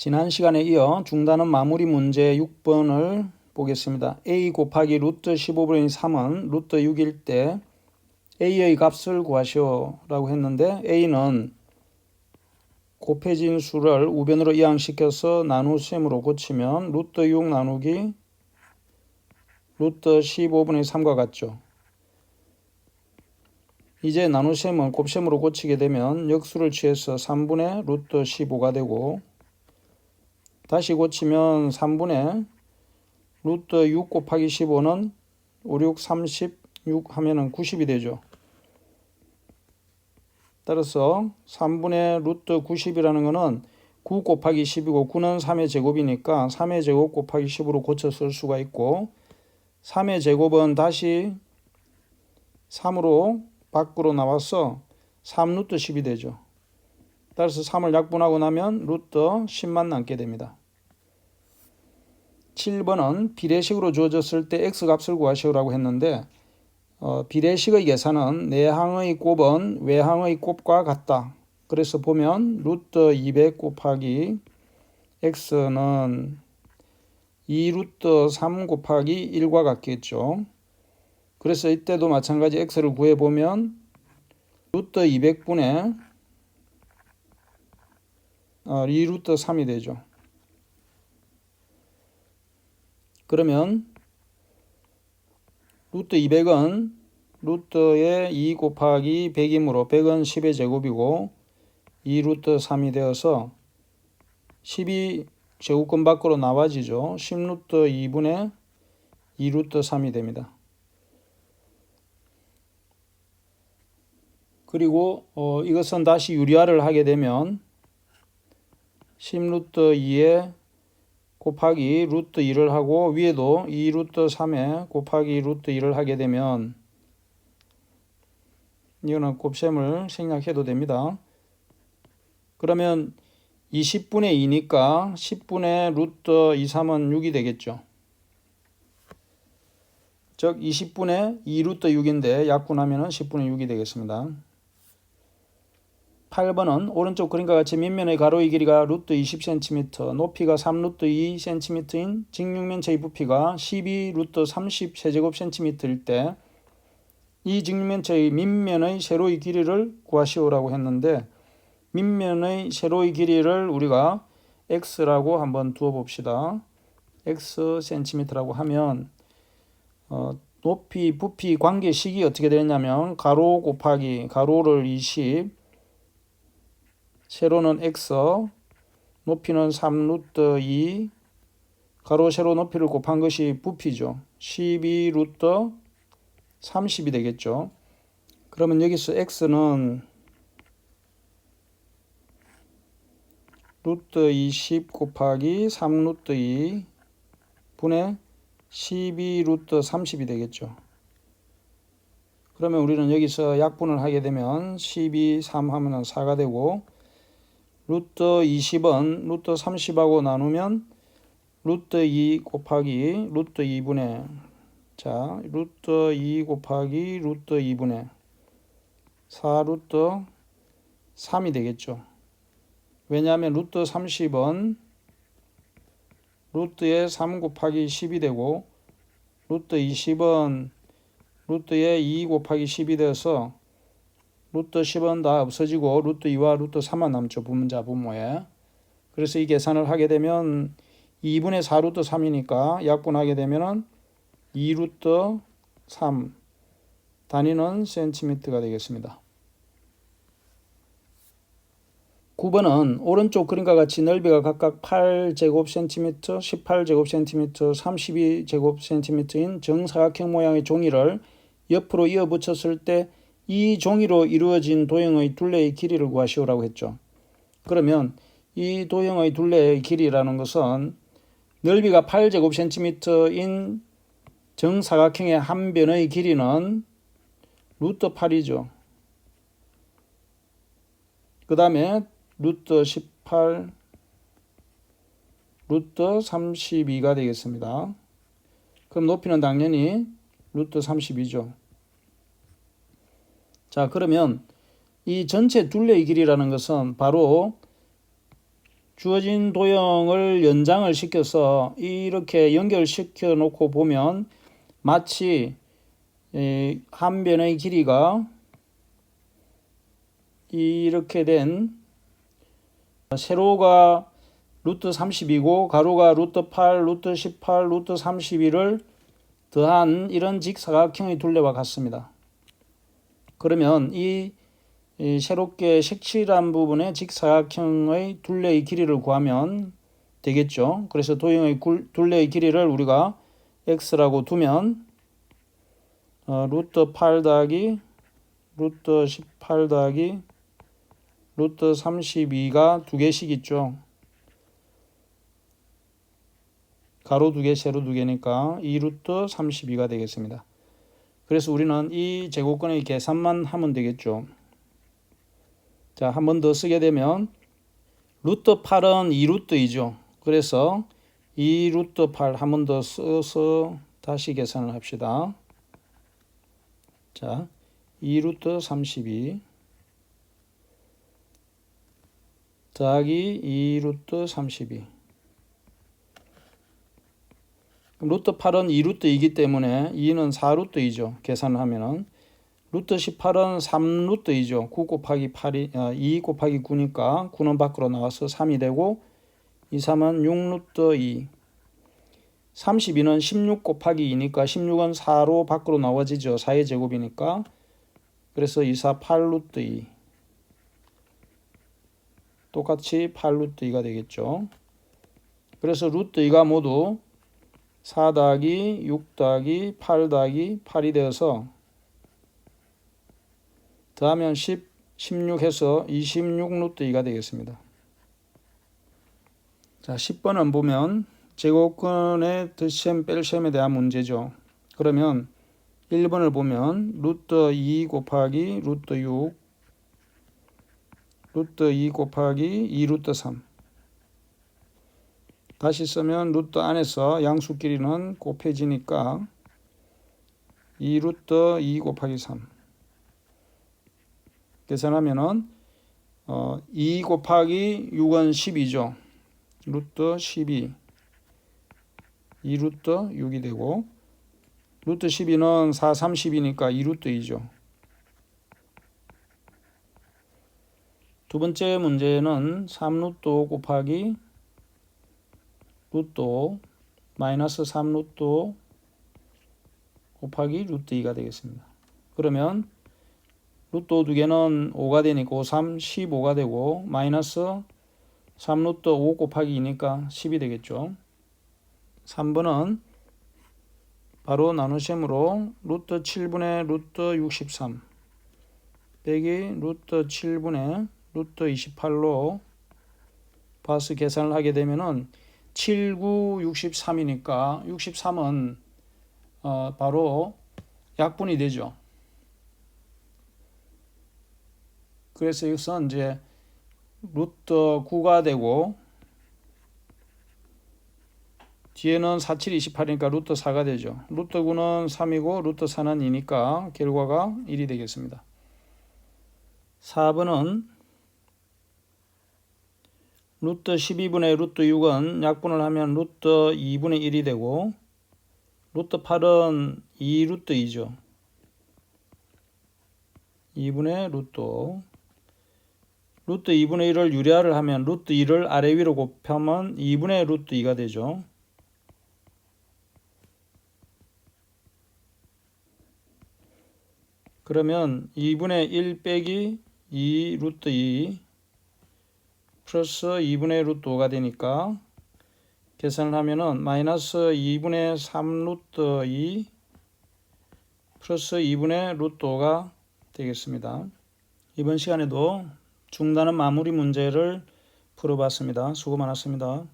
지난 시간에 이어 중단원 마무리 문제 6번을 보겠습니다. a 곱하기 루트 15분의 3은 루트 6일 때 a의 값을 구하시오 라고 했는데 a는 곱해진 수를 우변으로 이항시켜서 나누셈으로 고치면 루트 6 나누기 루트 15분의 3과 같죠. 이제 나누셈을 곱셈으로 고치게 되면 역수를 취해서 3분의 루트 15가 되고 다시 고치면 3분의 루트 6 곱하기 15는 5, 6, 36 하면은 90이 되죠. 따라서 3분의 루트 90이라는 것은 9 곱하기 10이고 9는 3의 제곱이니까 3의 제곱 곱하기 10으로 고쳐 쓸 수가 있고 3의 제곱은 다시 3으로 밖으로 나와서 3루트 10이 되죠. 따라서 3을 약분하고 나면 루트 10만 남게 됩니다. 7번은 비례식으로 주어졌을 때 x 값을 구하시오라고 했는데 어, 비례식의 계산은 내항의 곱은 외항의 곱과 같다. 그래서 보면 루트 200 곱하기 x는 2 루트 3 곱하기 1과 같겠죠. 그래서 이때도 마찬가지 x를 구해보면 루트 200분의 어, 2 루트 3이 되죠. 그러면 루트 200은 루트의 2 곱하기 100이므로 100은 10의 제곱이고 2 루트 3이 되어서 12 제곱근 밖으로 나와지죠. 10 루트 2분의 2 루트 3이 됩니다. 그리고 어, 이것은 다시 유리화를 하게 되면 10 루트 2에 곱하기 루트 2를 하고 위에도 2 루트 3에 곱하기 루트 2를 하게 되면 이거는 곱셈을 생략해도 됩니다. 그러면 20분의 2니까 10분의 루트 2, 3은 6이 되겠죠. 즉 20분의 2 루트 6인데 약분하면 10분의 6이 되겠습니다. 8번은 오른쪽 그림과 같이 밑면의 가로의 길이가 루트 20cm, 높이가 3 루트 2cm인 직육면체의 부피가 12 루트 30 세제곱cm일 때 이 직육면체의 밑면의 세로의 길이를 구하시오라고 했는데 밑면의 세로의 길이를 우리가 x라고 한번 두어 봅시다. x cm라고 하면 어, 높이 부피 관계식이 어떻게 되냐면 가로 곱하기 가로를 20 세로는 x, 높이는 3 루트 2, 가로 세로 높이를 곱한 것이 부피죠. 12 루트 30이 되겠죠. 그러면 여기서 x는 루트 20 곱하기 3 루트 2 분의 12 루트 30이 되겠죠. 그러면 우리는 여기서 약분을 하게 되면 12, 3 하면 4가 되고 루트 20은 루트 30하고 나누면 루트 2 곱하기 루트 2분의 자 루트 2 곱하기 루트 2분의 4 루트 3이 되겠죠. 왜냐하면 루트 30은 루트에 3 곱하기 10이 되고 루트 20은 루트에 2 곱하기 10이 돼서 루트 10은 다 없어지고 루트 2와 루트 3만 남죠. 분자 분모에. 그래서 이 계산을 하게 되면 2분의 4 루트 3이니까 약분하게 되면은 2 루트 3 단위는 센티미터가 되겠습니다. 9번은 오른쪽 그림과 같이 넓이가 각각 8제곱센티미터, 18제곱센티미터, 32제곱센티미터인 정사각형 모양의 종이를 옆으로 이어 붙였을 때 이 종이로 이루어진 도형의 둘레의 길이를 구하시오라고 했죠. 그러면 이 도형의 둘레의 길이라는 것은 넓이가 8제곱센티미터인 정사각형의 한 변의 길이는 루트 8이죠. 그 다음에 루트 18, 루트 32가 되겠습니다. 그럼 높이는 당연히 루트 32죠. 자, 그러면 이 전체 둘레의 길이라는 것은 바로 주어진 도형을 연장을 시켜서 이렇게 연결시켜 놓고 보면 마치 에, 한 변의 길이가 이렇게 된 세로가 루트 30이고 가로가 루트 8, 루트 18, 루트 32를 더한 이런 직사각형의 둘레와 같습니다. 그러면 이, 이 새롭게 색칠한 부분의 직사각형의 둘레의 길이를 구하면 되겠죠. 그래서 도형의 굴, 둘레의 길이를 우리가 x라고 두면 어, 루트 8 더하기 루트 18 더하기 루트 32가 두 개씩 있죠. 가로 두 개, 세로 두 개니까 2루트 32가 되겠습니다. 그래서 우리는 이 제곱근의 계산만 하면 되겠죠. 자, 한 번 더 쓰게 되면 루트 8은 2루트이죠. 그래서 2루트 8 한 번 더 써서 다시 계산을 합시다. 자, 2루트 32 더하기 2루트 32 그럼 루트 8은 2루트이기 때문에 2는 4루트이죠. 계산을 하면은 루트 18은 3루트이죠. 9 곱하기 8이 아, 2 곱하기 9니까 9는 밖으로 나와서 3이 되고 2, 3은 6루트 2 32는 16 곱하기 2니까 16은 4로 밖으로 나와지죠. 4의 제곱이니까 그래서 2, 4, 8루트 2 똑같이 8루트 2가 되겠죠. 그래서 루트 2가 모두 4 더하기 6 더하기 8 더하기 8이 되어서 더하면 10, 16 해서 26 루트 2가 되겠습니다. 자, 10번은 보면 제곱근의 덧셈 뺄셈에 대한 문제죠. 그러면 1번을 보면 루트 2 곱하기 루트 6 루트 2 곱하기 2 루트 3 다시 쓰면 루트 안에서 양수 길이는 곱해지니까 2 루트 2 곱하기 3 계산하면은 어, 2 곱하기 6은 12죠. 루트 12 2 루트 6이 되고 루트 12는 4, 30이니까 2 루트 2죠. 두 번째 문제는 3루트 5 곱하기 루트 5 마이너스 3 루트 5 곱하기 루트 2가 되겠습니다. 그러면 루트 5두 개는 5가 되니까 5, 3, 15가 되고 마이너스 3 루트 5 곱하기 2니까 10이 되겠죠. 3번은 바로 나누셈으로 루트 7분의 루트 63 빼기 루트 7분의 루트 28로 봐서 계산을 하게 되면은 7, 9, 63이니까 63은 어, 바로 약분이 되죠. 그래서 여기서 이제 루트 9가 되고 뒤에는 4, 7, 28이니까 루트 4가 되죠. 루트 9는 3이고 루트 4는 2니까 결과가 1이 되겠습니다. 4번은 루트 12분의 루트 6은 약분을 하면 루트 2분의 1이 되고 루트 8은 2 루트 2죠. 2분의 루트 5. 루트 2분의 1을 유리화를 하면 루트 2를 아래 위로 곱하면 2분의 루트 2가 되죠. 그러면 2분의 1 빼기 2 루트 2 플러스 2분의 루트 5가 되니까 계산을 하면은 마이너스 2분의 3 루트 2 플러스 2분의 루트 5가 되겠습니다. 이번 시간에도 중단은 마무리 문제를 풀어봤습니다. 수고 많았습니다.